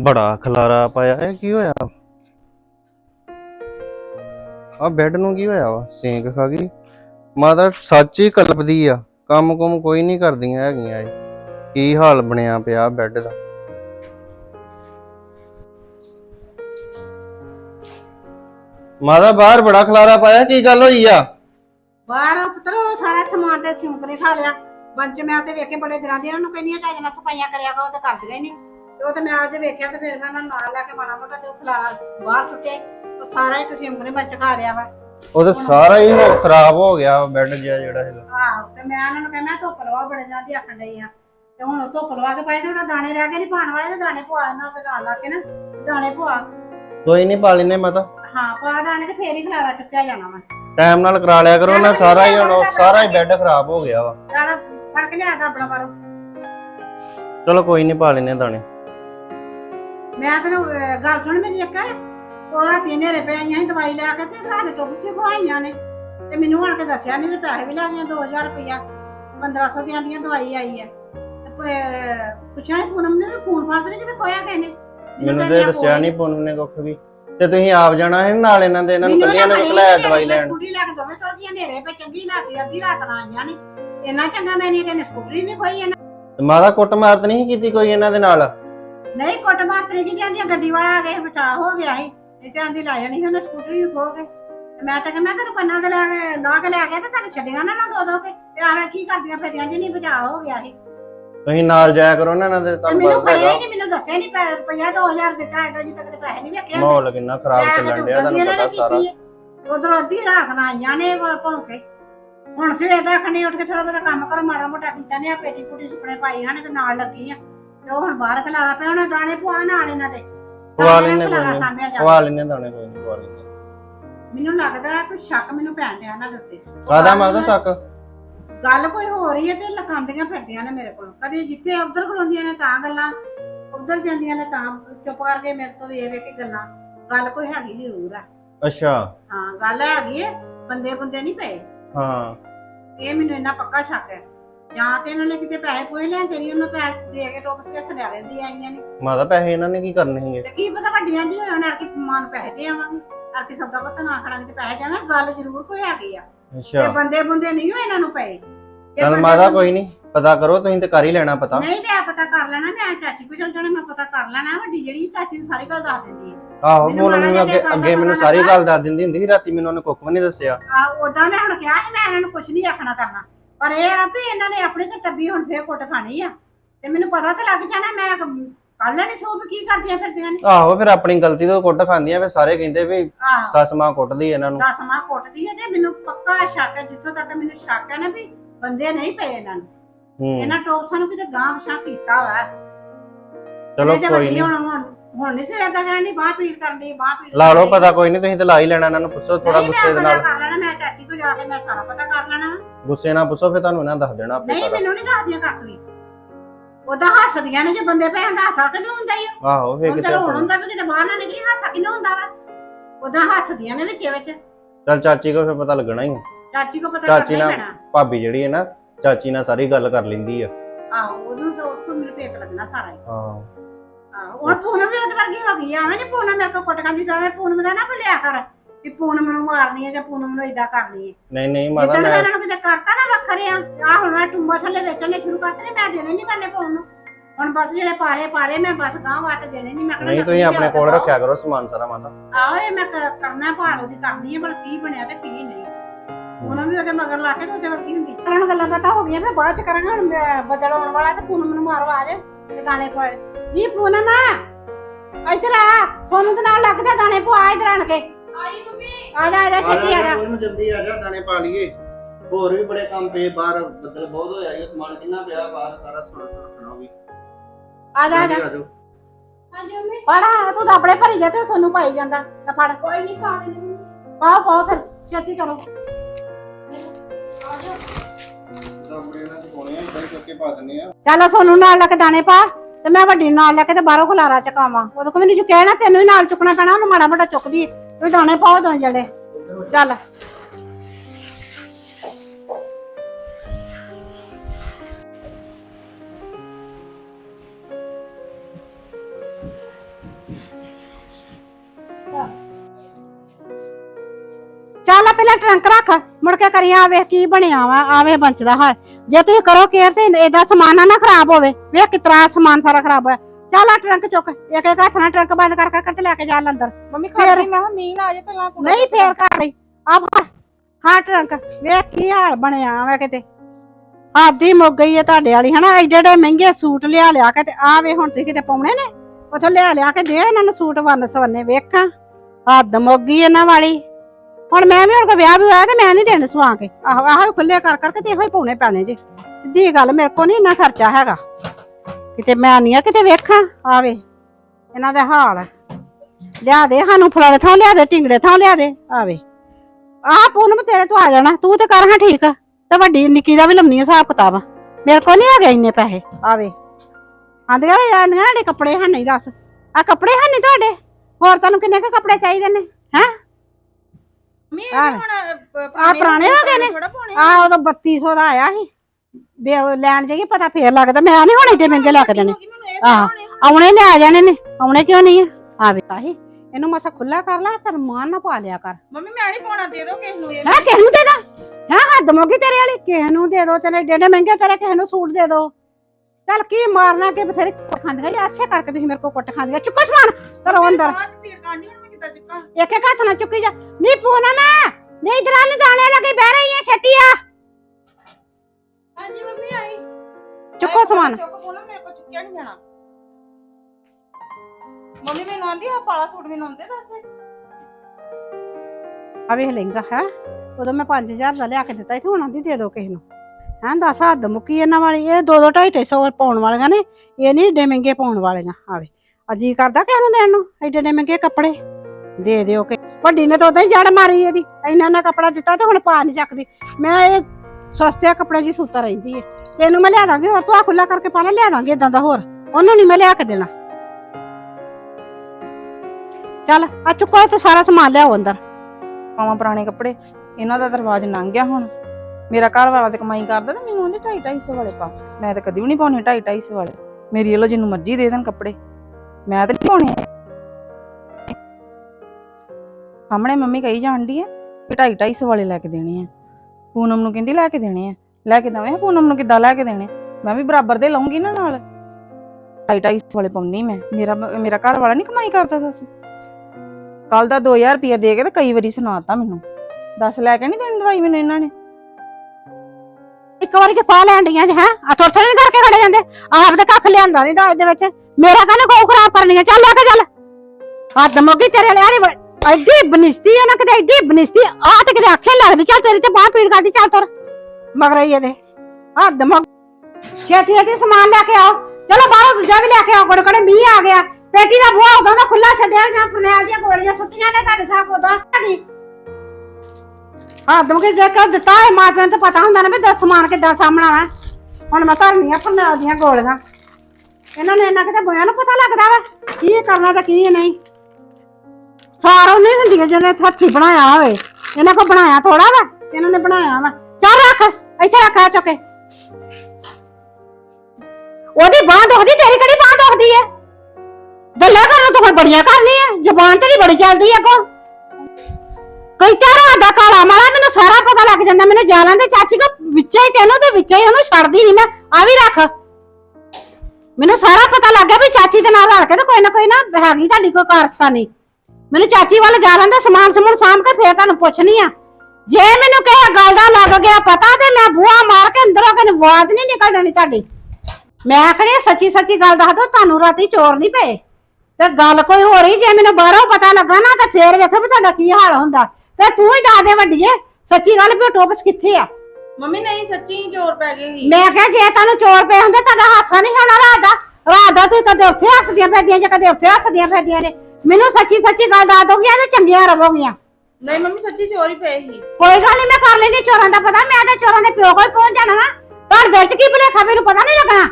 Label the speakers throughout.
Speaker 1: ਬੜਾ ਖਲਾਰਾ ਪਾਇਆ। ਇਹ ਕੀ ਹੋਇਆ? ਆ ਬੈੱਡ ਨੂੰ ਕੀ ਹੋਇਆ ਵਾ? ਸੇਂਕ ਖਾ ਗਈ। ਮਾਤਾ, ਸੱਚ ਹੀ ਕਲਪਦੀ ਆ। ਕੰਮ ਕੁਮ ਕੋਈ ਨਹੀਂ ਕਰਦੀਆਂ ਹੈਗੀਆਂ ਇਹ। ਕੀ ਹਾਲ ਬਣਿਆ ਪਿਆ ਬੈੱਡ ਦਾ? ਮਾਤਾ, ਬਾਹਰ ਬੜਾ ਖਲਾਰਾ ਪਾਇਆ। ਕੀ ਗੱਲ ਹੋਈ ਆ?
Speaker 2: ਬਾਹਰ ਪੁੱਤਰ, ਉਹ ਸਾਰਾ ਸਮਾਨ ਤੇ ਸਿਉਂਕ ਨੇ ਖਾ ਲਿਆ। ਬੰਚ ਮੈਂ ਤੇ ਵੇਖੇ ਬੜੇ ਦਿਨਾਂ ਦੀ ਉਹਨੂੰ ਕਹਿੰਦੀਆਂ ਚੱਜ ਨਾਲ ਸਫਾਈਆਂ ਕਰਿਆ ਕਰੋ ਤੇ ਕਰਦੀਆਂ ਹੀ ਨਹੀਂ। ਤੇ ਉਹ ਤੇ ਮੈਂ ਅੱਜ ਵੇਖਿਆ ਤੇ ਫਿਰ ਮੈਂ ਉਹਨਾਂ ਨੂੰ ਨਾਲ ਲੈ ਕੇ ਮਾੜਾ ਮੋਟਾ ਤੇ ਉਹ ਖਲਾਰਾ ਬਾਹਰ ਸੁੱਟਿਆ ਈ। ਉਹ ਸਾਰਾ ਇੱਕ ਸਿਉਂਕ ਨੇ ਬੰਚ ਖਾ ਲਿਆ ਵਾ।
Speaker 1: ਉਹ ਤਾਂ ਸਾਰਾ ਹੀ ਹੋ ਖਰਾਬ ਹੋ ਗਿਆ ਬੈੱਡ ਜਿਹਾ ਜਿਹੜਾ ਹੈਗਾ।
Speaker 2: ਆਹੋ ਤੇ ਮੈਂ ਉਹਨਾਂ ਨੂੰ ਕਿਹਾ ਮੈਂ ਧੁੱਪ ਲਵਾ ਬੜੇ ਦਿਨਾਂ ਦੀ ਆਖਣ ਡਈ ਆ। ਤੇ ਹੁਣ ਉਹ ਧੁੱਪ ਲਵਾ ਕੇ ਪਾਏ ਤੇ ਉਹਨਾਂ ਦਾਣੇ ਰਹਿ ਗਏ ਨਹੀਂ ਪਾਣ ਵਾਲੇ ਤੇ ਦਾਣੇ ਪਵਾ ਇਹਨਾਂ ਤੇ ਨਾਲ ਲਾ ਕੇ ਨਾ ਦਾਣੇ ਪਵਾ।
Speaker 1: ਕੋਈ ਨਹੀਂ ਪਾ ਲੈਨੇ ਮਾਤਾ
Speaker 2: ਹਾਂ ਪਾ ਦਾਣੇ ਤੇ ਫੇਰ ਹੀ ਖਲਾਰਾ ਚੁੱਕਿਆ ਜਾਣਾ ਵਾ।
Speaker 1: ਟਾਈਮ ਨਾਲ ਕਰਾ ਲਿਆ ਕਰੋ ਨਾ ਸਾਰਾ ਹੀ ਹੁਣ ਉਹ ਸਾਰਾ ਹੀ ਬੈੱਡ ਖਰਾਬ ਹੋ ਗਿਆ ਵਾ।
Speaker 2: ਦਾਣਾ ਫੜ ਕੇ ਲਿਆ ਦਾ ਆਪਣਾ ਬਾਹਰੋਂ
Speaker 1: ਚਲੋ ਕੋਈ ਨਹੀਂ ਪਾ ਲੈਨੇ ਦਾਣੇ।
Speaker 2: ਮੈਂ ਤੈਨੂੰ ਅਹ, ਗੱਲ ਸੁਣ ਮੇਰੀ ਇੱਕ। ਉਹ ਰਾਤੀ ਹਨੇਰੇ ਪੈ ਆਈਆਂ ਸੀ ਦਵਾਈ ਲੈ ਕੇ ਤੇ ਰਾਤ ਟੁੱਪ ਸੀ ਖਵਾਈਆਂ ਨੇ। ਤੇ ਮੈਨੂੰ ਆਣ ਕੇ ਦੱਸਿਆ ਨਹੀਂ ਤੇ ਪੈਸੇ ਵੀ ਲੈ ਗਈਆਂ 2000 ਰੁਪਇਆ 1500 ਦੀਆਂ ਦੀਆਂ ਦਵਾਈ ਆਈ ਹੈ ਤੇ ਪ- ਪੁੱਛਿਆ ਸੀ ਪੂਨਮ ਨੇ ਵੀ ਫੋਨ ਫਾਨ ਤੇ ਕਿਤੇ ਖੋਇਆ ਕਿਸੇ ਨੇ?
Speaker 1: ਮੈਨੂੰ ਤੇ ਦੱਸਿਆ ਨਹੀਂ ਪੂਨਮ ਨੇ ਕੁੱਖ ਵੀ। ਤੇ ਤੁਸੀਂ ਆਪ ਜਾਣਾ ਹੈ ਨਾਲ ਇਹਨਾਂ ਦੇ ਇਹਨਾਂ ਨੂੰ ਕੱਲੀਆਂ ਨੇ ਲੈ ਦਵਾਈ ਲੈਣ?
Speaker 2: ਸਕੂਟਰੀ ਲੈ ਕੇ ਦੋਵੇਂ ਤੁਰ ਗਈਆਂ ਹਨੇਰੇ ਪੈ ਚੰਗੀ ਲਾਤੀ ਅੱਧੀ ਰਾਤ ਨਾਲ ਆਈਆਂ ਨੇ। ਇੰਨਾ ਚੰਗਾ ਮੈਂ ਨਹੀਂ ਕਹਿੰਦੇ ਸਕੂਟਰੀ ਨਹੀਂ ਇਹਨਾਂ
Speaker 1: ਤੇ ਮਾਤਾ ਕੁੱਟ ਮਾਰ ਤਾਂ ਨਹੀਂ ਕੀਤੀ ਕੋਈ ਇਹਨਾਂ ਦੇ ਨਾਲ?
Speaker 2: ਨਹੀਂ ਕੁੱਟ ਮਾਤਰੇ ਕੀ ਜਾਂਦੀਆਂ ਗੱਡੀ ਵਾਲਾ ਆ ਗਿਆ ਸੀ, ਬਚਾਅ ਹੋ ਗਿਆ ਸੀ। ਇਹ ਤੇ ਆਂਦੀ ਨਹੀਂ ਉਹਨੇ ਸਕੂਟਰੀ ਵੀ ਖੋ ਕੇ। ਤੇ ਮੈਂ ਤਾਂ ਕਿ ਮੈਂ ਤੈਨੂੰ ਕੰਨਾਂ ਤੇ ਲੈ ਕੇ ਲਾ ਕੇ ਲੈ ਗਿਆ ਤੇ ਤੈਨੂੰ ਛੱਡੀਆਂ ਨਾ ਨਾ ਦੋ ਦੋ ਕੇ। ਤੇ ਆਹ ਕੀ ਕਰਦੀਆਂ ਫਿਰਦੀਆਂ ਜੀ ਨਹੀਂ ਬਚਾਅ ਹੋ ਗਿਆ ਸੀ।
Speaker 1: ਤੁਸੀਂ ਨਾਲ ਜਾਇਆ ਕਰੋ ਨਾ ਇਹਨਾਂ ਦੇ
Speaker 2: ਤੇ
Speaker 1: ਤੁਹਾਨੂੰ
Speaker 2: ਮੈਨੂੰ
Speaker 1: ਪਤਾ ਹੈਗਾ।
Speaker 2: ਹੀ ਨਹੀਂ ਮੈਨੂੰ ਦੱਸਿਆ ਨਹੀਂ ਰੁਪਈਆ 2000 ਦਿੱਤਾ ਹੈਗਾ ਜੀ ਤੱਕ ਤੇ ਪੈਸੇ ਨਹੀਂ ਵੇਖਿਆ
Speaker 1: ਮਾਹੌਲ ਕਿੰਨਾ ਖਰਾਬ ਚੱਲਣ ਡਿਆ ਤੁਹਾਨੂੰ ਪਤਾ ਸਾਰਾ।
Speaker 2: ਉਧਰ ਅੱਧੀ ਰਾਤ ਨਾ ਆਈਆਂ ਨੇ ਭ- ਭੌਂਕੇ। ਹੁਣ ਸਵੇਰ ਦਾ ਖੰਡੀ ਉੱਠ ਕੇ ਥੋੜਾ ਬਹੁਤਾ ਕੰਮ ਕਰੋ ਮਾੜਾ ਮੋਟਾ ਕੀਤਾ ਨੇ ਆ ਪੇਟੀ ਪੁੱਟੀ ਸੁਪਨੇ ਪਾਈ ਹਨ ਤੇ ਨਾਲ ਲੱਗੀ ਆ। ਤੇ ਉਹ ਹੁਣ ਬਾਹਰ ਖਲਾਰਾ ਪਿਆ ਉਹਨਾਂ ਦਾਣੇ ਪਵਾ ਨਾਲ ਇਹਨਾਂ ਦੇ।
Speaker 1: ਪਵਾ
Speaker 2: ਤਾਂ
Speaker 1: ਲੈਨੇ
Speaker 2: ਖਿਲਾਰਾ
Speaker 1: ਕੋਈ ਨਹੀਂ
Speaker 2: ਸਾਂਭਿਆ ਜਾਵੇ।
Speaker 1: ਪਵਾ ਲੈਨੇ ਦਾਣੇ ਕੋਈ ਨਹੀਂ ਪਵਾ ਲੈਨੇ
Speaker 2: ਮੈਨੂੰ ਲੱਗਦਾ ਕੋਈ ਸ਼ੱਕ ਮੈਨੂੰ ਪੈਣ ਡਿਆ ਇਹਨਾਂ ਦੇ ਉੱਤੇ।
Speaker 1: ਕਾਦਾ ਮਾਤਾ ਸ਼ੱਕ?
Speaker 2: ਗੱਲ ਕੋਈ ਹੋ ਰਹੀ ਹੈ ਤੇ ਲਕਾਂਦੀਆਂ ਫਿਰਦੀਆਂ ਨੇ ਮੇਰੇ ਕੋਲ। ਕਦੇ ਜਿੱਥੇ ਉਧਰ ਖਲੋਂਦੀਆਂ ਨੇ ਤਾਂ ਗੱਲਾਂ ਉਧਰ ਜਾਂਦੀਆਂ ਨੇ ਤਾਂ ਚੁੱਪ ਕਰਕੇ ਮੇਰੇ ਤੋਂ ਵੇਖ ਵੇਖ ਕੇ ਗੱਲਾਂ। ਗੱਲ ਕੋਈ ਹੈਗੀ ਜ਼ਰੂਰ ਆ।
Speaker 1: ਅੱਛਾ।
Speaker 2: ਹਾਂ ਗੱਲ ਹੈਗੀ ਹੈ ਬੰਦੇ ਬੰਦੇ ਨਹੀਂ ਪਏ।
Speaker 1: ਹਾਂ।
Speaker 2: ਇਹ ਮੈਨੂੰ ਇੰਨਾ ਪੱਕਾ ਸ਼ੱਕ ਹੈ। ਜਾਂ ਤੇ ਇਹਨਾਂ ਨੇ ਕਿਤੇ ਪੈਸੇ ਪੋਏ ਲਿਆ ਤੇਰੀ ਉਹਨੂੰ ਪੈਸੇ ਦੇ ਕੇ ਟੋਪਸ ਕੇ ਸੁਨਿਆਰੇ ਦੀ ਆਈਆਂ ਨੇ?
Speaker 1: ਮਾਤਾ ਪੈਸੇ ਇਹਨਾਂ ਨੇ ਕੀ ਕਰਨੇ ਸੀਗੇ?
Speaker 2: ਤੇ ਕੀ ਪਤਾ ਵੱਡੀਆਂ ਦੀ ਹੋਣ ਕਿ ਮਾਨ ਪੈਸੇ ਦੇ ਆਵਾਂਗੇ। ਆ ਕਿ ਸੌਦਾ ਪੱਤਾ ਨਾ ਖੜਾਂਗੇ ਤੇ ਪੈਸੇ ਦੇਵਾਂਗੇ ਗੱਲ ਜ਼ਰੂਰ ਕੋਈ ਹੈਗੀ ਆ। ਤੇ
Speaker 1: ਅੱਛਾ
Speaker 2: ਬੰਦੇ ਬੰਦੇ ਨਹੀਂ ਹੋ ਇਹਨਾਂ ਨੂੰ ਪਏ ਇਹ
Speaker 1: ਚਲ
Speaker 2: ਬੰਦੇ
Speaker 1: ਮਾਤਾ
Speaker 2: ਬੰਦੇ-
Speaker 1: ਕੋਈ ਨਹੀਂ ਪਤਾ ਕਰੋ ਤੁਸੀਂ ਤੇ ਕਰ ਹੀ ਲੈਣਾ ਪਤਾ।
Speaker 2: ਨਹੀਂ ਮੈਂ ਪਤਾ ਕਰ ਲੈਣਾ ਮੈਂ ਚਾਚੀ ਕੋਲ ਚਲ ਜਾਣਾ ਮੈਂ ਪਤਾ ਕਰ ਲੈਣਾ ਵੱਡੀ ਜਿਹੜੀ ਚਾਚੀ ਨੂੰ ਸਾਰੀ ਗੱਲ ਦੱਸ ਦਿੰਦੀ ਹੈ
Speaker 1: ਆਹੋ
Speaker 2: ਮੈਨੂੰ ਮਾੜਾ ਜਿਹਾ
Speaker 1: ਅੱਗੇ ਅੱਗੇ ਮੈਨੂੰ ਸਾਰੀ। ਗੱਲ ਦੱਸ ਦਿੰਦੀ ਹੁੰਦੀ ਸੀ ਰਾਤੀ ਮੈਨੂੰ ਉਹਨੇ ਕੁੱਖ ਵੀ ਨਹੀਂ ਦੱਸਿਆ।
Speaker 2: ਆ ਉਦਾਂ ਮੈਂ ਹੁਣ ਕਿਹਾ ਸੀ ਮੈਂ ਇਹਨਾਂ ਨੂੰ ਕੁਝ ਨਹੀਂ ਆਖਣਾ ਕਰਨਾ। ਪਰ ਇਹ ਆ ਵੀ ਇਹਨਾਂ ਨੇ ਆਪਣੀ ਕਰਤੱਬੀ ਹੁਣ ਫੇਰ ਕੁੱਟ ਖਾਣੀ ਆ। ਤੇ ਮੈਨੂੰ ਪਤਾ ਤਾਂ ਲੱਗ ਜਾਣਾ ਮੈਂ ਕੱਲ ਲੈਣੀ ਸੋ ਵੀ ਕੀ ਕਰਦੀਆਂ ਫਿਰਦੀਆਂ ਨੇ।
Speaker 1: ਆਹੋ ਫਿਰ ਆਪਣੀ ਗਲਤੀ ਤੋਂ ਕੁੱਟ ਖਾਂਦੀਆਂ ਫਿਰ ਸਾਰੇ ਕਹਿੰਦੇ ਵੀ
Speaker 2: ਆਹ।
Speaker 1: ਸੱਸ ਮਾਂ ਕੁੱਟਦੀ ਇਹਨਾਂ ਨੂੰ।
Speaker 2: ਸੱਸ ਮਾਂ ਕੁੱਟਦੀ ਹੈ ਤੇ ਮੈਨੂੰ ਪੱਕਾ ਸ਼ੱਕ ਹੈ ਜਿੱਥੋਂ ਤੱਕ ਮੈਨੂੰ ਸ਼ੱਕ ਹੈ ਨਾ ਵੀ ਬੰਦੇ ਨਹੀਂ ਪਏ ਇਹਨਾਂ ਨੂੰ।
Speaker 1: ਹੂੰ।
Speaker 2: ਇਹਨਾਂ ਟੋਪਸਾਂ ਨੂੰ ਕਿਤੇ ਗਾਂਵ ਸ਼ਾ ਕੀਤਾ ਵਾ।
Speaker 1: ਚਲੋ
Speaker 2: ਤੇ
Speaker 1: ਕੋਈ ਨਹੀਂ
Speaker 2: ਹੁਣ ਹੁਣ ਹੁਣ ਨਹੀਂ ਸਵੇਰ ਦਾ ਕਹਿਣ ਦੀ ਬਾਹ ਪੀੜ ਕਰਨ ਦੀ ਬਾਹ ਪੀੜ
Speaker 1: ਲਾ ਲਓ
Speaker 2: ਕਰਨ।
Speaker 1: ਪਤਾ ਕੋਈ ਨਹੀਂ ਤੁਸੀਂ ਤੇ ਲਾ ਹੀ ਲੈਣਾ ਇਹਨਾਂ ਨੂੰ ਪੁੱਛੋ ਥੋੜਾ
Speaker 2: ਨਹੀਂ,
Speaker 1: ਗੁੱਸੇ ਦੇ ਨਾਲ।
Speaker 2: ਪਤਾ ਕਰ ਲੈਣਾ ਮੈਂ ਚਾਚੀ ਕੋ ਜਾ ਕੇ ਮੈਂ ਸਾਰਾ ਪਤਾ ਕਰ ਲੈਣਾ। ਵਾ।
Speaker 1: ਗੁੱਸੇ ਨਾਲ ਪੁੱਛੋ ਫਿਰ ਤੁਹਾਨੂੰ ਇਹਨਾਂ ਦੱਸ ਦੇਣਾ ਆਪੇ
Speaker 2: ਨਹੀਂ
Speaker 1: ਸਾਰਾ।
Speaker 2: ਮੈਨੂੰ ਨਹੀਂ ਦੱਸਦੀਆਂ ਕੱਖ ਵੀ। ਹੱਸਦੀਆਂ ਨੇ ਜੇ ਬੰਦੇ ਭੈਣ ਦਾ ਹਾਸਾ ਕਿ ਹੁੰਦਾ ਹੀ।
Speaker 1: ਆਹੋ ਫਿਰ ਕਿਤੇ
Speaker 2: ਹੁੰਦਾ ਵੀ ਕਿਤੇ ਬਾਹਰ ਨਾ ਨਿਕਲੀ ਹਾਸਾ ਕਿਨੂੰ ਹੁੰਦਾ ਵਾ? ਉਦਾਂ ਹੱਸਦੀਆਂ ਨੇ ਵਿੱਚੇ ਵਿੱਚ।
Speaker 1: ਚਲ ਚਾਚੀ ਕੋ ਫਿਰ ਪਤਾ ਲੱਗਣਾ ਹੀ ਆ।
Speaker 2: ਚਾਚੀ ਕੋ ਪਤਾ
Speaker 1: ਚਾਚੀ
Speaker 2: ਕਰਨਾ ਹੀ
Speaker 1: ਨਾਲ-
Speaker 2: ਪੈਣਾ।
Speaker 1: ਭਾਬੀ ਜਿਹੜੀ ਹੈ ਨਾ ਚਾਚੀ ਨਾਲ ਸਾਰੀ ਗੱਲ ਕਰ ਲੈਂਦੀ ਆ।
Speaker 2: ਆਹੋ ਉਦੋਂ ਸੋ ਉਸ ਕੋ ਮੈਨੂੰ ਪੇਤ ਲੱਗਣਾ ਸਾਰਾ ਹੀ
Speaker 1: ਹਾਂ।
Speaker 2: ਆਹੋ ਹੁਣ ਪੂਨਮ ਵੀ ਉਹਦੇ ਵਰਗੀ ਹੋ ਗਈ ਆ ਐਵੇਂ ਨੀ ਪੂਨਮ ਮੇਰੇ ਕੋ ਕੁੱਟ ਖਾਂਦੀ ਜਾਵੇ ਪੂਨਮ ਦਾ ਨਾ ਭੁੱਲਿਆ ਕਰ ਵੀ ਪੂਨਮ ਨੂੰ ਮਾਰਨੀ ਹੈ ਜਾਂ ਪੂਨਮ ਨੂੰ ਇਦਾਂ ਕਰਨੀ ਹੈ
Speaker 1: ਨਹੀਂ ਨਹੀਂ ਮਾਤਾ
Speaker 2: ਜਿੱਦਣ
Speaker 1: ਮੈਂ
Speaker 2: ਇਹਨਾਂ ਨੂੰ ਕਿਤੇ ਕਰਤਾ ਨਾ ਵੱਖਰੇ ਆ ਆ ਹੁਣ ਮੈਂ ਟੁੰਬਾ ਛੱਲੇ ਵੇਚਣੇ ਸ਼ੁਰੂ ਕਰਤੇ ਨੇ ਮੈਂ ਦੇਣੇ ਨਹੀਂ ਕਰਨੇ ਪਾਉਣ ਨੂੰ। ਹੁਣ ਬਸ ਜਿਹੜੇ ਪਾਲੇ ਪਾਲੇ ਮੈਂ ਬਸ ਗਾਂ ਵਾਸਤੇ ਦੇਣੇ ਨਹੀਂ ਮੈਂ
Speaker 1: ਨਹੀਂ ਤੁਸੀਂ ਆਪਣੇ ਕੋਲ ਰੱਖਿਆ ਕਰੋ ਸਮਾਨ ਸਾਰਾ ਮਾਤਾ।
Speaker 2: ਆਹੋ ਇਹ ਮੈਂ ਕਰਨਾ ਭਾਲ ਉਹਦੀ ਕਰਨੀ ਹੈ ਪਰ ਕੀ ਬਣਿਆ ਤੇ ਕੀ ਨਹੀਂ। ਉਹਨਾਂ ਵੀ ਉਹਦੇ ਮਗਰ ਲਾ ਕੇ ਤੇ ਉਹਦੇ ਵਰਗੀ ਹੁੰਦੀ। ਹੁਣ ਗੱਲਾਂ ਪਤਾ ਹੋ ਗਈਆਂ ਮੈਂ ਬਾਅਦ ਚ ਕਰਾਂਗਾ ਹੁਣ ਮੈਂ ਬਦਲ ਆਉਣ ਵਾਲਾ ਤੇ ਪੂਨਮ ਨੂੰ ਮਾਰੋ ਆ ਜਾ। ਤੇ ਦਾਣੇ ਪਾ ਨਹੀਂ ਪੂਨਮ ਇੱਧਰ ਆ ਸੋਨੂੰ ਦੇ ਨਾਲ ਲੱਗਦਾ ਦਾਣੇ ਪਵਾ ਇੱਧਰ ਆਣ ਕੇ।
Speaker 3: ਆਈ ਮੰਮੀ।
Speaker 2: ਆ ਜਾ ਆ ਜਾ ਛੇਤੀ ਆ ਜਾ।
Speaker 1: ਉਹਨੂੰ ਜਲਦੀ ਆ ਜਾ ਦਾਣੇ ਪਾ ਲਈਏ। ਹੋਰ ਵੀ ਬੜੇ ਕੰਮ ਪਏ ਬਾਹਰ ਬੱਦਲ ਬਹੁਤ ਹੋਇਆ ਇਹ ਸਮਾਨ ਕਿੰਨਾ ਪਿਆ ਬਾਹਰ ਸਾਰਾ ਸੁਣਾ ਰੱਖਣਾ ਵੀ।
Speaker 2: ਆ ਜਾ ਆ ਜਾ।
Speaker 1: ਜਾਓ।
Speaker 3: ਹਾਂਜੀ ਮੰਮੀ।
Speaker 2: ਪੜਾ ਤੂੰ ਤਾਂ ਆਪਣੇ ਭਰੀ ਜਾ ਤੇ ਸੋਨੂੰ ਪਾਈ ਜਾਂਦਾ ਤਾਂ ਫੜ
Speaker 3: ਕੋਈ ਨਹੀਂ ਪਾ ਲੈਣੀ
Speaker 2: ਪਾਓ ਪਾਓ ਫਿਰ ਛੇਤੀ ਕਰੋ।
Speaker 3: ਆ ਜਾਓ।
Speaker 1: ਦਾਬੜੇ
Speaker 2: ਚੱਲ ਸੋਨੂੰ ਨਾਲ ਲੈ ਕੇ ਦਾਣੇ ਪਾ ਤੇ ਮੈਂ ਵੱਡੀ ਨਾਲ ਲੈ ਕੇ ਤੇ ਬਾਹਰੋਂ ਖਲਾਰਾ ਚਕਾਵਾਂ। ਉਹਦੇ ਕੋਲ ਮੈਨੂੰ ਚੁੱਕਿਆ ਨਾ ਤੈਨੂੰ ਹੀ ਨਾਲ ਚੁੱਕਣਾ ਪੈਣਾ, ਉਹਨੂੰ ਮਾੜਾ ਮੋਟਾ ਚੁੱਕਦੀ ਤੂੰ ਦਾਣੇ ਪਾਓ ਦੋ ਜਿਹੜੇ ਚੱਲ। ਚੱਲ। ਪਹਿਲਾਂ ਟਰੰਕ ਰੱਖ। ਮੁੜ ਕੇ ਕਰੀ ਆਵੇ ਕੀ ਬਣਿਆ ਵਾ ਆਵੇ ਬੰਚਦਾ ਹਾਲ। ਜੇ ਤੁਸੀਂ ਕਰੋ ਕੇਅਰ ਤੇ ਇਹਦਾ ਸਮਾਨ ਨਾ ਖਰਾਬ ਹੋਵੇ ਵੇਖ ਕਿਤਰਾ ਸਮਾਨ ਸਾਰਾ ਖਰਾਬ ਹੋਇਆ। ਚੱਲ ਆ ਟਰੰਕ ਚੁੱਕ ਇੱਕ ਇੱਕ ਹੱਥ ਨਾਲ ਟਰੰਕ ਬੰਦ ਕਰ ਕਰਕੇ ਤੇ ਲੈ ਕੇ ਜਾ ਅੰਦਰ।
Speaker 4: ਮੰਮੀ
Speaker 2: ਫੇਰ-
Speaker 4: ਖੜਦੀ ਮੈਂ ਕਿਹਾ ਮੀਂਹ ਨਾ ਆ ਜਾਏ ਪਹਿਲਾਂ ਕੁੜੀ
Speaker 2: ਨਹੀਂ ਫੇਰ ਕਰ ਲਈ। ਆ। ਹਾਂ ਟਰੰਕ ਵੇਖ ਕੀ ਹਾਲ ਬਣਿਆ ਵਾ ਕਿਤੇ। ਆਦੀ ਮੁੱਕ ਗਈ ਹੈ ਤੁਹਾਡੇ ਵਾਲੀ ਹਨਾ? ਐਡੇ ਐਡੇ ਮਹਿੰਗੇ ਸੂਟ ਲਿਆ ਲਿਆ ਕੇ ਤੇ ਆ ਵੇ ਹੁਣ ਤੁਸੀਂ ਕਿਤੇ ਪਾਉਣੇ ਨੇ? ਉਥੋਂ ਲਿਆ ਲਿਆ ਕੇ ਦੇ ਇਹਨਾਂ ਨੂੰ ਸੂਟ ਵੰਨ ਸਵੰਨੇ ਵੇਖਾਂ। ਹੱਦ ਮੁੱਕ ਗਈ ਇਹਨਾਂ ਵਾਲੀ। ਹੁਣ ਮੈਂ ਵੀ ਹੁਣ ਕੋ ਵਿਆਹ ਵੀ ਹੋਇਆ ਤੇ ਮੈਂ ਨਹੀਂ ਦੇਣ ਸਵਾ ਕੇ। ਆਹੋ ਆਹੋ ਖੁੱਲੇ ਕਰ ਕਰਕੇ ਤੇ ਇਹੋ ਹੀ ਪਾਉਣੇ ਪੈਣੇ ਜੇ। ਸਿੱਧੀ ਗੱਲ, ਮੇਰੇ ਕੋ ਨਹੀਂ ਇੰਨਾ ਖਰਚਾ ਹੈਗਾ। ਕਿਤੇ ਮੈਂ ਨਹੀਂ ਆ, ਕਿਤੇ ਵੇਖਾਂ, ਆਵੇ। ਇਹਨਾਂ ਦਾ ਹਾਲ। ਲਿਆ ਦੇ ਸਾਨੂੰ ਫਲਾਣੇ ਥਾਂ, ਲਿਆ ਦੇ, ਟਿੰਗੜੇ ਥਾਂ ਲਿਆ ਦੇ, ਆਵੇ। ਆਹ ਪੂਨਮ, ਤੇਰੇ ਤੋਂ ਆ ਜਾਣਾ। ਤੂੰ ਤੇ ਕਰ ਹਾਂ ਠੀਕ। ਤੇ ਵੱਡੀ ਨਿੱਕੀ ਦਾ ਵੀ ਲੰਮੀ ਹਿਸਾਬ ਕਿਤਾਬ। ਮੇਰੇ ਕੋਲ ਨਹੀਂ ਹੈਗੇ ਇੰਨੇ ਪੈਸੇ। ਆਵੇ। ਆਂਦੀਆਂ ਜਾਂਦੀਆਂ ਸਾਡੇ ਕੱਪੜੇ ਹਨ ਨਹੀਂ ਦੱਸ। ਆ ਕੱਪੜੇ ਹਨ ਨਹੀਂ ਤੁਹਾਡੇ? ਹੋਰ ਤੁਹਾਨੂੰ ਕਿੰਨੇ ਕੁ ਕੱਪੜੇ ਚਾਹੀਦੇ ਨੇ? ਹੈ
Speaker 4: ਮੰਮੀ
Speaker 2: ਆਹ।
Speaker 4: ਇਹ ਹੁਣ
Speaker 2: ਆਹ ਪੁਰਾਣੇ ਹੋ ਗਏ ਨੇ?
Speaker 4: ਥੋੜਾ ਪਾਉਣੇ
Speaker 2: ਆ। ਉਦੋਂ 3200 ਦਾ ਆਇਆ ਸੀ। ਵੀ ਉਹ ਲੈਣ ਜਾਈਏ ਪਤਾ ਫੇਰ ਲੱਗਦਾ। ਮੈਂ ਨਹੀਂ ਹੁਣ ਏਡੇ ਮਹਿੰਗੇ ਲੈ ਕੇ ਦੇਣੇ
Speaker 4: ਮੈਨੂੰ ਇਹ
Speaker 2: ਆਹ।
Speaker 4: ਪਾਉਣੇ
Speaker 2: ਆਉਣੇ ਨੇ ਆ ਜਾਣੇ ਨੇ। ਆਉਣੇ ਕਿਉਂ ਨਹੀਂ ਆ? ਆਵੇ ਤਾਹੀ ਇਹਨੂੰ ਮਸਾ ਖੁੱਲਾ ਕਰ ਲੈ ਤੇ ਮਾਨ ਨਾ ਪਾ ਲਿਆ ਕਰ।
Speaker 4: ਮੰਮੀ ਮੈਂ ਨਹੀਂ ਪਾਉਣਾ ਦੇ ਦੋ ਕਿਸ ਨੂੰ ਇਹ।
Speaker 2: ਹੈ ਕਿਸ ਨੂੰ ਦੇ ਦਾਂ? ਹੈ ਹੱਦ ਮੋਗੀ ਤੇਰੇ ਵਾਲੀ? ਕਿਸ ਨੂੰ ਦੇ ਦੋ ਤੇਰੇ ਡੇਡੇ ਮਹਿੰਗੇ ਤੇਰੇ ਕਿਸ ਨੂੰ ਸੂਟ ਦੇ ਦੋ। ਚੱਲ ਕੀ ਮਾਰਨਾ ਕਿ ਬਥੇਰੇ ਕੁੱਟ ਖਾਂਦੀਆਂ ਜੀ ਅੱਛੇ ਕਰਕੇ ਤੁਸੀਂ ਮੇਰੇ ਕੋਲ ਕੁੱਟ ਖਾਂਦੀਆਂ। ਚੁੱਕੋ ਸਮਾਨ। ਕਰੋ ਅੰਦਰ।
Speaker 4: ਬਾਅਦ ਪੀੜ ਕਾਂਡੀ ਹੁਣ ਮੈਂ ਕਿੱਦਾਂ ਚੁੱਕਾਂ
Speaker 2: ਇੱਕ ਇੱਕ ਹੱਥ ਨਾਲ ਚੁੱਕੀ ਜਾ। ਨਹੀਂ ਪੂਨਾ ਮੈਂ। ਨਹੀਂ ਇਧਰ ਨੂੰ ਜਾਣੇ ਲੱਗੀ ਬਹਿ ਰਹੀ ਹੈ ਛੱਟੀ ਆ।
Speaker 3: ਹਾਂਜੀ ਮੰਮੀ ਆਈ।
Speaker 2: ਚੁੱਕੋ ਸਮਾਨ।
Speaker 4: ਚੁੱਕ ਕੋਲ ਮੇਰੇ ਕੋਲ ਚੁੱਕਿਆ ਨਹੀਂ ਜਾਣਾ। ਮੰਮੀ ਮੈਨੂੰ ਆਂਦੀ ਆ ਪਾਲਾ ਸੂਟ ਮੈਨੂੰ ਆਉਂਦੇ ਦੱਸ।
Speaker 2: ਆ ਵੇਖ ਲਹਿੰਗਾ ਹੈ? ਉਦੋਂ ਮੈਂ 5000 ਦਾ ਲਿਆ ਕੇ ਦਿੱਤਾ ਸੀ ਹੁਣ ਆਂਦੀ ਦੇ ਦੋ ਕਿਸੇ ਨੂੰ। ਹੈਂ ਦੱਸ ਹੱਦ ਮੁੱਕੀ ਇਹਨਾਂ ਵਾਲੀ। ਇਹ 2 2 250 ਸੌ ਪਾਉਣ ਵਾਲੀਆਂ ਨੇ। ਇਹ ਨਹੀਂ ਏਡੇ ਮਹਿੰਗੇ ਪਾਉਣ ਵਾਲੀਆਂ। ਆਵੇ ਅਜੀ ਕਰਦਾ ਕਿਸੇ ਨੂੰ ਦੇਣ ਨੂੰ? ਏਡੇ ਏਡੇ ਮਹਿੰਗੇ ਕੱਪੜੇ? ਦੇ ਦਿਓ ਕਿ ਵੱਡੀ ਨੇ ਤਾਂ ਉਦਾਂ ਹੀ ਜੜ ਮਾਰੀ ਇਹਦੀ। ਇੰਨਾ ਨਾ ਕੱਪੜਾ ਦਿੱਤਾ ਤੇ ਹੁਣ ਪਾ ਨਹੀਂ ਚੱਕਦੀ। ਮੈਂ ਇਹ ਸਸਤੇ ਚ ਜੀ ਸੂਤਾ ਰਹਿੰਦੀ ਹੈ ਤੈਨੂੰ ਮੈਂ ਲਿਆ ਦਾਂਗੀ, ਹੋਰ ਤੂੰ ਆ ਖੁੱਲਾ ਕਰਕੇ ਪਾ ਲਿਆ ਦਾਂਗੀ ਇਦਾਂ ਦਾ ਹੋਰ। ਉਹਨੂੰ ਨਹੀਂ ਮੈਂ ਲਿਆ ਕੇ ਦੇਣਾ। ਚੱਲ, ਆ ਚੁੱਕੋ ਤੇ ਸਾਰਾ ਸਮਾਨ ਲਿਆਓ ਅੰਦਰ।
Speaker 4: ਪਾਵਾਂ ਪੁਰਾਣੇ ਕੱਪੜੇ। ਇਹਨਾਂ ਦਾ ਦਰਵਾਜ਼ ਲੰਘ ਗਿਆ ਹੁਣ। ਮੇਰਾ ਘਰ ਵਾਲਾ ਤੇ ਕਮਾਈ ਕਰਦਾ ਤੇ ਮੈਨੂੰ ਉਹਦੇ 2.5 250 ਵਾਲੇ ਪਾ। ਮੈਂ ਤਾਂ ਕਦੀ ਵੀ ਨਹੀਂ ਪਾਉਣੇ 2.5 250 ਵਾਲੇ। ਮੇਰੀ ਵੱਲੋਂ ਜਿੰਨੂੰ ਮਰਜ਼ੀ ਦੇ ਦੇਣ ਕੱਪੜੇ। ਮੈਂ ਤਾਂ ਨਹੀਂ ਪਾਉਣੇ। ਸਾਹਮਣੇ ਮੰਮੀ ਕਹੀ ਜਾਂਦੀ ਹੈ ਕਿ 2.5 250 ਵਾਲੇ ਲੈ ਕੇ ਦੇਣੇ ਆ। ਪੂਨਮ ਨੂੰ ਕਹਿੰਦੀ ਲੈ ਕੇ ਦੇਣੇ ਆ। ਲੈ ਕੇ ਦਵੇਂ? ਪੂਨਮ ਨੂੰ ਕਿੱਦਾਂ ਲੈ ਕੇ ਦੇਣੇ? ਮੈਂ ਵੀ ਬਰਾਬਰ ਦੇ ਲਵਾਂਗੀ ਨਾ ਨਾਲ। 2.5 250 ਵਾਲੇ ਪਾਉਣੀ ਮੈਂ। ਮੇਰਾ ਮੇਰਾ ਘਰ ਵਾਲਾ ਨਹੀਂ ਕਮਾਈ ਕਰਦਾ ਦੱਸ ਕੱਲ ਦਾ 2000 ਰੁਪਏ ਦੇ ਕੇ ਤੇ ਕਈ ਵਾਰੀ ਸੁਣਾਤਾ ਮੈਨੂੰ। ਦੱਸ ਲੈ ਕੇ ਨਹੀਂ ਦੇਣੀ ਦਵਾਈ ਮੈਨੂੰ ਇਹਨਾਂ ਨੇ?
Speaker 2: ਇੱਕ ਵਾਰੀ ਕੇ ਪਾ ਲੈਣ ਡੀਆਂ ਜੀ, ਹੈ? ਆ ਥੋੜੇ ਥੋੜੇ ਕਰਕੇ ਖੜੇ ਜਾਂਦੇ। ਆਪ ਤੇ ਕੱਖ ਲਿਆਂਦਾ ਨਹੀਂ ਦਾ ਇਹਦੇ ਵਿੱਚ। ਮੇਰਾ ਕਹਿੰਦਾ ਕੋ ਖਰਾਬ ਕਰਨੀ ਆ? ਚੱਲ ਲੈ ਕੇ ਚੱਲ। ਹੱਦ ਮੋਗੀ ਤੇਰੇ ਲਿਆਰੀ ਐਡੀ ਬਨਿਸਤੀ ਆ ਨਾ ਕਿਤੇ, ਐਡੀ ਬਨਿਸਤੀ ਆ ਤੇ ਕਿਤੇ ਆਖੇ ਲੱਗਦੀ। ਚੱਲ ਤੇਰੀ ਤੇ ਬਾਹ ਪੀੜ ਕਰਦੀ, ਚੱਲ ਤੁਰ। ਮਗਰ ਹੀ ਇਹਦੇ। ਹੱਦ ਮੋਗ ਛੇਤੀ ਛੇਤੀ ਸਮਾਨ ਲੈ ਕੇ ਆਓ। ਚਲੋ ਬਾਹਰੋਂ ਦੂਜਾ ਵੀ ਲੈ ਕੇ ਆਓ। ਕੋੜੇ ਮੀਂਹ ਆ ਗਿਆ। ਪੇਟੀ ਦਾ ਬੂਹਾ ਉਦੋਂ ਦਾ ਖੁੱਲਾ ਛੱਡਿਆ ਜਾਂ ਫਰਨੈਲ ਦੀਆਂ ਗੋਲੀਆਂ ਸੁੱਟੀਆਂ ਨੇ ਤੁਹਾਡੇ ਸਾਹ ਉਦੋਂ ਤੁਹਾਡੀ ਹੱਦ ਮੋਗੀ ਜੇ ਕਹ ਦਿੱਤਾ ਹੈ ਮਾਂ ਪਿਓ ਨੂੰ ਤਾਂ ਪਤਾ ਹੁੰਦਾ ਨਾ ਵੀ ਦੱਸ ਸਮਾਨ ਕਿੱਦਾਂ ਸਾਹਮਣਾ ਵਾ ਹੁਣ ਮੈਂ ਧਰਨੀ ਆ ਫਰਨੈਲ ਦੀਆਂ ਗੋਲੀਆਂ। ਇਹਨਾਂ ਨੂੰ ਇੰਨਾ ਕਿਤੇ ਬੋਇਆ ਨੂੰ ਪਤਾ ਲੱਗਦਾ ਵਾ, ਕੀ ਕਰਨਾ ਤੇ ਕੀ ਨਹੀਂ। ਸਾਰੋਂ ਨਹੀਂ ਹੁੰਦੀਆਂ ਜਿਹਨੇ ਹੱਥੀ ਬਣਾਇਆ ਹੋਵੇ। ਇਹਨਾਂ ਕੋ ਬਣਾਇਆ ਥੋੜਾ ਵਾ, ਇਹਨਾਂ ਨੇ ਬਣਾਇਆ ਵਾ। ਚੱਲ ਰੱਖ, ਇੱਥੇ ਰੱਖ ਆ ਚੁੱਕੇ ਉਹਦੀ ਬਾਂਹ ਦੁਖਦੀ, ਤੇਰੀ ਕਿਹੜੀ ਬਾਂਹ ਦੁਖਦੀ ਹੈ ਗੱਲਾਂ ਕਰਨ ਤੋਂ ਹੁਣ ਬੜੀਆਂ ਕਰਨੀ ਹੈ ਜ਼ਬਾਨ ਤੇਰੀ ਬੜੀ ਚੱਲਦੀ ਹੈ ਕੋ ਕਈ ਤਰ੍ਹਾਂ ਦਾ ਕਾਲਾ ਮਾਲਾ, ਮੈਨੂੰ ਸਾਰਾ ਪਤਾ ਲੱਗ ਜਾਂਦਾ, ਮੈਨੂੰ ਜਾਲਾਂ ਦੇ ਚਾਚੀ ਕੋ ਵਿੱਚੇ ਹੀ ਤੈਨੂੰ ਤੇ ਵਿੱਚੇ ਹੀ ਉਹਨੂੰ ਛੱਡਦੀ ਨਹੀਂ ਮੈਂ, ਆ ਵੀ ਰੱਖ। ਮੈਨੂੰ ਸਾਰਾ ਪਤਾ ਲੱਗ ਗਿਆ ਵੀ ਚਾਚੀ ਦੇ ਨਾਲ ਰਲ ਕੇ ਤੇ ਕੋਈ ਨਾ ਕੋਈ ਨਾ, ਹੈਗੀ ਤੁਹਾਡੀ ਕੋਈ ਕਾਰਸਤਾਨੀ। ਮੈਨੂੰ ਚਾਚੀ ਵੱਲ ਜਾ ਲੈਂਦਾ ਸਮਾਨ ਸਮੂਨ ਸਾਂਭ ਕੇ ਫੇਰ ਤੁਹਾਨੂੰ ਪੁੱਛਣੀ ਆ। ਜੇ ਮੈਨੂੰ ਕਿਸੇ ਗੱਲ ਦਾ ਲੱਗ ਗਿਆ ਪਤਾ ਤੇ ਮੈਂ ਬੂਹਾ ਮਾਰ ਕੇ ਅੰਦਰੋਂ ਕਿ ਆਵਾਜ਼ ਨਹੀਂ ਨਿਕਲ ਜਾਣੀ ਤੁਹਾਡੀ। ਮੈਂ ਆਖਣੀ ਸੱਚੀ ਸੱਚੀ ਗੱਲ ਦੱਸ ਦੋ ਤੁਹਾਨੂੰ ਰਾਤੀ ਚੋਰ ਨਹੀਂ ਪਏ। ਤੇ ਗੱਲ ਕੋਈ ਹੋ ਰਹੀ ਜੇ ਮੈਨੂੰ ਬਾਹਰੋਂ ਪਤਾ ਲੱਗਾ ਨਾ ਤੇ ਫੇਰ ਵੇਖੋ ਵੀ ਤੁਹਾਡਾ ਕੀ ਹਾਲ ਹੁੰਦਾ। ਤੇ ਤੂੰ ਹੀ ਦੱਸ ਦੇ ਵੱਡੀਏ ਸੱਚੀ ਗੱਲ ਵੀ ਉਹ ਟੋਪਸ ਕਿੱਥੇ ਆ?
Speaker 4: ਮੰਮੀ ਨਹੀਂ ਸੱਚੀ ਹੀ ਜ਼ੋਰ ਪੈ ਗਏ ਸੀ।
Speaker 2: ਮੈਂ ਕਿਹਾ ਜੇ ਤੁਹਾਨੂੰ ਚੋਰ ਪਏ ਹੁੰਦੇ ਤੁਹਾਡਾ ਹਾਸਾ ਨਹੀਂ ਹੋਣਾ ਰਾਤ ਦਾ। ਰਾਤ ਦਾ ਤੁਸੀਂ ਕਦੇ ਉੱਥੇ ਹੱਸਦੀਆਂ ਫਿਰਦੀਆਂ ਜਾਂ ਕਦੇ ਉੱਥੇ ਹੱਸਦੀਆਂ ਫਿਰਦੀਆਂ ਨੇ। ਮੈਨੂੰ ਸੱਚੀ ਸੱਚੀ ਗੱਲ ਦੱਸ ਦੋਗੀਆਂ ਤੇ ਚੰਗੀਆਂ ਰਵੋਗੀਆਂ।
Speaker 4: ਨਹੀਂ ਮੰਮੀ ਸੱਚੀ ਚੋਰ ਪਏ ਸੀ।
Speaker 2: ਕੋਈ ਗੱਲ ਨਹੀਂ ਮੈਂ ਕਰ ਲੈਣੀ ਚੋਰਾਂ ਦਾ ਪਤਾ। ਮੈਂ ਤਾਂ ਚੋਰਾਂ ਦੇ ਪਿਓ ਕੋਲ ਪਹੁੰਚ ਜਾਣਾ ਵਾ। ਘਰ ਦੇ ਵਿੱਚ ਕੀ ਭੁਲੇਖਾ ਮੈਨੂੰ ਪਤਾ ਨਹੀਂ ਲੱਗਣਾ।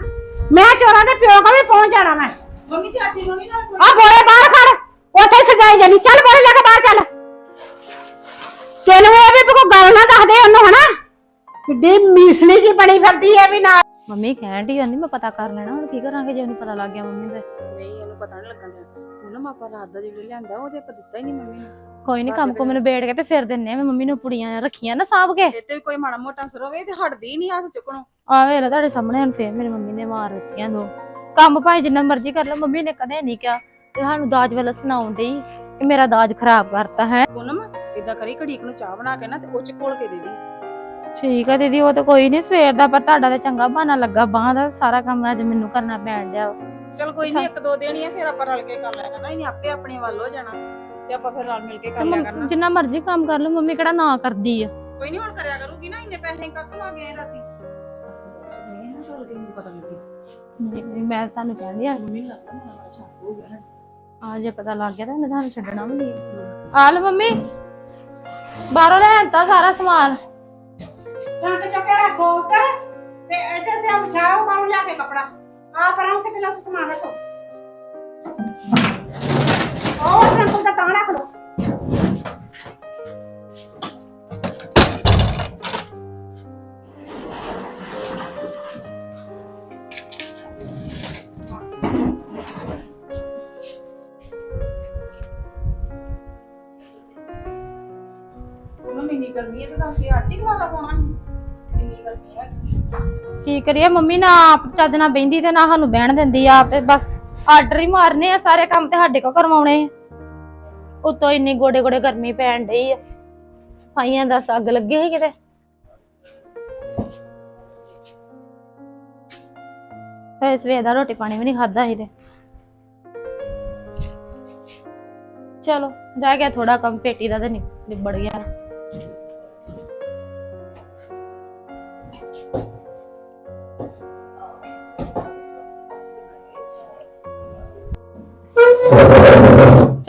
Speaker 2: ਮੈਂ ਚੋਰਾਂ ਦੇ ਪਿਓ ਕੋਲ ਵੀ ਪਹੁੰਚ ਜਾਣਾ ਮੈਂ।
Speaker 4: ਮੰਮੀ ਚਾਚੀ ਨੂੰ ਨਹੀਂ ਨਾਲ ਕੋਈ
Speaker 2: ਆ ਬੋਰੇ ਬਾਹਰ ਖੜ। ਉੱਥੇ ਸਜਾਈ ਜਾਨੀ। ਚੱਲ ਬੋਰੇ ਲੈ ਕੇ ਬਾਹਰ ਚੱਲ। ਤੈਨੂੰ ਇਹ ਵੀ ਕੋਈ ਗੱਲ ਨਾ ਦੱਸਦੇ ਉਹਨੂੰ ਹਨਾ? ਕਿੱਡੀ ਮੀਸਲੀ ਜੀ ਬਣੀ ਫਿਰਦੀ ਐ ਵੀ ਨਾਲ।
Speaker 3: ਮੰਮੀ ਕਹਿਣ ਦੀ ਆਂਦੀ ਮੈਂ ਪਤਾ ਕਰ ਲੈਣਾ ਹੁਣ ਕੀ ਕਰਾਂਗੇ ਜੇ ਉਹਨੂੰ ਪਤਾ ਲੱਗ ਗਿਆ ਮੰਮੀ ਦਾ।
Speaker 4: ਨਹੀਂ ਉਹਨੂੰ ਪਤਾ ਨਹੀਂ ਲੱਗਣ ਦੇਣਾ। ਪੂਨਮ ਆਪਾਂ ਰਾਤ ਦਾ ਜਿਹੜੇ ਲਿਆਂਦਾ ਉਹਦੇ ਆਪਾਂ ਦਿੱਤਾ ਹੀ ਨਹੀਂ ਮੰਮੀ ਨੂੰ।
Speaker 3: ਕੋਈ ਨਹੀਂ ਕੰਮ ਕੋ ਮੈਨੂੰ ਬੇੜ ਕੇ ਤੇ ਫਿਰ ਦਿੰਨੇ ਆ ਮੰਮੀ ਨੂੰ ਪੁੜੀਆਂ ਰੱਖੀਆਂ ਨਾ ਸਾਂਭ ਕੇ।
Speaker 4: ਇਹ ਤੇ ਵੀ ਕੋਈ ਮਾੜਾ ਮੋਟਾ ਅਸਰ ਹੋਵੇ ਤੇ ਹਟਦੀ ਨਹੀਂ ਹੱਥ ਚੁੱਕਣੋਂ।
Speaker 3: ਆ ਵੇਲਾ ਤੁਹਾਡੇ ਸਾਹਮਣੇ ਹੁਣ ਫੇਰ ਮੇਰੀ ਮੰਮੀ ਨੇ ਮਾਰ ਦਿੱਤੀਆਂ ਦੋ। ਕੰਮ ਭਾਵੇਂ ਜਿੰਨਾ ਮਰਜ਼ੀ ਕਰ ਲਓ ਮੰਮੀ ਨੇ ਕਦੇ ਨਹੀਂ ਕਿਹਾ। ਤੇ ਸਾਨੂੰ ਦਾਜ ਵੱਲ ਸੁਣਾਉਣ ਡਈ ਕਿ ਮੇਰਾ ਦਾਜ ਖਰਾਬ ਕਰਤਾ ਹੈ।
Speaker 4: ਪੂਨਮ ਇਦਾਂ ਕਰੀ ਘੜੀਕ ਨੂੰ ਚਾਹ ਬਣਾ ਕੇ ਨਾ ਤੇ ਉਹ ਚ ਘੋਲ ਕੇ ਦੇ ਦੀ।
Speaker 3: ਠੀਕ ਆ ਦੀਦੀ ਉਹ ਤਾਂ ਕੋਈ ਨਹੀਂ ਸਵੇਰ ਦਾ ਪਰ ਤੁਹਾਡਾ ਤਾਂ ਚੰਗਾ ਬਹਾਨਾ ਲੱਗਾ ਬਾਹਾਂ ਦਾ ਸਾਰਾ ਕੰਮ ਅੱਜ ਮੈਨੂੰ ਕਰਨਾ ਪੈਣ ਡਿਆ
Speaker 4: ਚਲ ਕੋਈ ਨਹੀਂ ਇੱਕ ਦੋ ਦਿਨ ਹੀ ਆ ਫਿਰ ਆਪਾਂ ਰਲ ਕੇ ਕਰ ਲਿਆ ਕਰਨਾ ਇਹਨੇ ਆਪੇ ਆਪਣੇ ਵੱਲ ਹੋ ਜਾਣਾ ਤੇ ਆਪਾਂ ਫਿਰ ਰਲ ਮਿਲ ਕੇ ਕਰ ਲਿਆ ਕਰਨਾ।
Speaker 3: ਜਿੰਨਾ ਮਰਜ਼ੀ ਕੰਮ ਕਰ ਲਓ ਮੰਮੀ ਕਿਹੜਾ ਨਾ ਕਰਦੀ ਆ।
Speaker 4: ਕੋਈ ਨਹੀਂ ਹੁਣ ਕਰਿਆ ਕਰੂਗੀ ਨਾ ਇੰਨੇ ਪੈਸੇ ਕੱਟ ਲਾ ਗਏ ਰਾਤੀ? ਨਹੀਂ ਨਾ ਚੱਲ ਕੇ ਮੈਨੂੰ ਪਤਾ ਲੱਗੇ
Speaker 3: ਨਹੀਂ, ਨਹੀਂ, ਮੈਂ ਤੁਹਾਨੂੰ ਕਹਿੰਦੀ ਆ।
Speaker 4: ਮੰਮੀ ਲੱਗਦਾ ਮੇਰਾ ਬੜਾ ਸ਼ੱਕ ਹੋ ਗਿਆ।
Speaker 3: ਆ ਜੇ ਪਤਾ ਲੱਗ ਗਿਆ ਤਾਂ ਇਹਨੇ ਤੁਹਾਨੂੰ ਛੱਡਣਾ ਵੀ ਨਹੀਂ। ਆ ਲੈ ਮੰਮੀ ਬਾਹਰੋਂ ਲੈ ਆਂਦਾ ਸਾਰਾ ਸਮਾਨ।
Speaker 2: ਟਰੰਕ ਚੁੱਕ ਕੇ ਰੱਖੋ ਉੱਤਰ, ਤੇ ਇੱਧਰ ਤੇ ਵਿਛਾਓ ਬਾਹਰ ਲਿਆ ਕੇ ਕੱਪੜਾ। ਆ ਪਰਾਂ ਉੱਥੇ ਪਹਿਲਾਂ ਉੱਥੇ ਸਮਾਨ ਰੱਖੋ। ਉਹ ਟਰੰਕ ਦਾ ਤਾਂ ਰੱਖ ਲਓ।
Speaker 4: ਉਹਨਾਂ ਇੰਨੀ ਗਰਮੀ ਹੈ, ਤੇ ਦੱਸ ਅੱਜ ਹੀ ਖਲਾਰਾ ਪਾਉਣਾ ਸੀ? ਗਰਮੀ ਹੈ
Speaker 3: ਕੀ ਕਰੀਏ? ਮੰਮੀ ਨਾ ਆਪ ਚੱਜ ਨਾਲ ਬਹਿੰਦੀ ਤੇ ਨਾ ਸਾਨੂੰ ਬਹਿਣ ਦਿੰਦੀ ਆਪ ਤੇ ਬਸ ਆਰਡਰ ਹੀ ਮਾਰਨੇ ਆ, ਸਾਰੇ ਕੰਮ ਤੇ ਸਾਡੇ ਕੋ ਕਰਵਾਉਣੇ ਉਤੋਂ ਇੰਨੀ ਗੋਡੇ ਗੋਡੇ ਗਰਮੀ ਪੈਣ ਡਈ ਆ। ਸਫਾਈਆਂ ਦਾ ਅੱਗ ਲੱਗੇ ਸੀ ਕਿਤੇ? ਫੇਰ ਸਵੇਰ ਦਾ ਰੋਟੀ ਪਾਣੀ ਵੀ ਨਹੀਂ ਖਾਦਾ ਸੀ ਤੇ। ਚਲੋ, ਰਹਿ ਗਿਆ ਥੋੜਾ ਕੰਮ, ਪੇਟੀ ਦਾ ਤੇ ਨਿ- ਨਿਬੜ ਗਿਆ।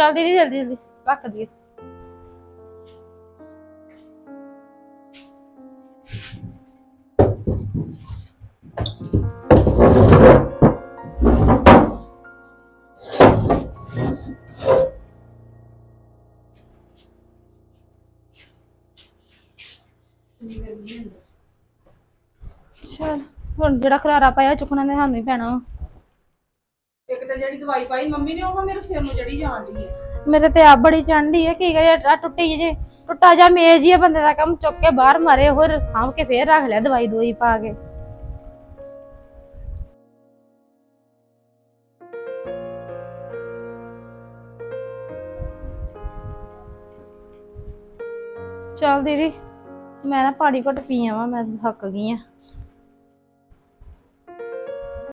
Speaker 3: ਚੱਲ ਦੀਦੀ ਜਲਦੀ ਜਲਦੀ ਰੱਖ ਦਈਏ ਚਲ ਹੁਣ ਜਿਹੜਾ ਖਲਾਰਾ ਪਾਇਆ ਚੁੱਕਣਾ ਤੇ ਸਾਨੂੰ ਹੀ ਪੈਣਾ ਵਾ।
Speaker 4: ਇੱਕ ਜਿਹੜੀ ਦਵਾਈ ਪਾਈ, ਮੰਮੀ ਨੇ ਉਹ ਮੇਰੇ ਸਿਰ ਨੂੰ ਜੜੀ ਜਾਂਦੀ ਹੈ
Speaker 3: ਮੇਰੇ ਤੇ ਆ ਬੜੀ ਚੰਡੀ ਹੈ ਕੀ ਕਰੇ ਆ ਟੁੱਟੀ ਜੇ ਟੁੱਟਾ ਜਾ ਮੇਜ਼ ਹੀ ਆ ਬੰਦੇ ਦਾ ਕੰਮ, ਚੁੱਕ ਕੇ ਬਾਹਰ ਮਾਰੇ ਹੋਰ ਸਾਂਭ ਕੇ ਫੇਰ ਰੱਖ ਲਿਆ ਦਵਾਈ ਦਵਾਈ ਪਾ ਕੇ। ਚਲ ਦੀਦੀ, ਮੈਂ ਨਾ ਪਾਣੀ ਘੁੱਟ ਪੀ ਆਵਾਂ, ਮੈਂ ਥੱਕ ਗਈ ਆ।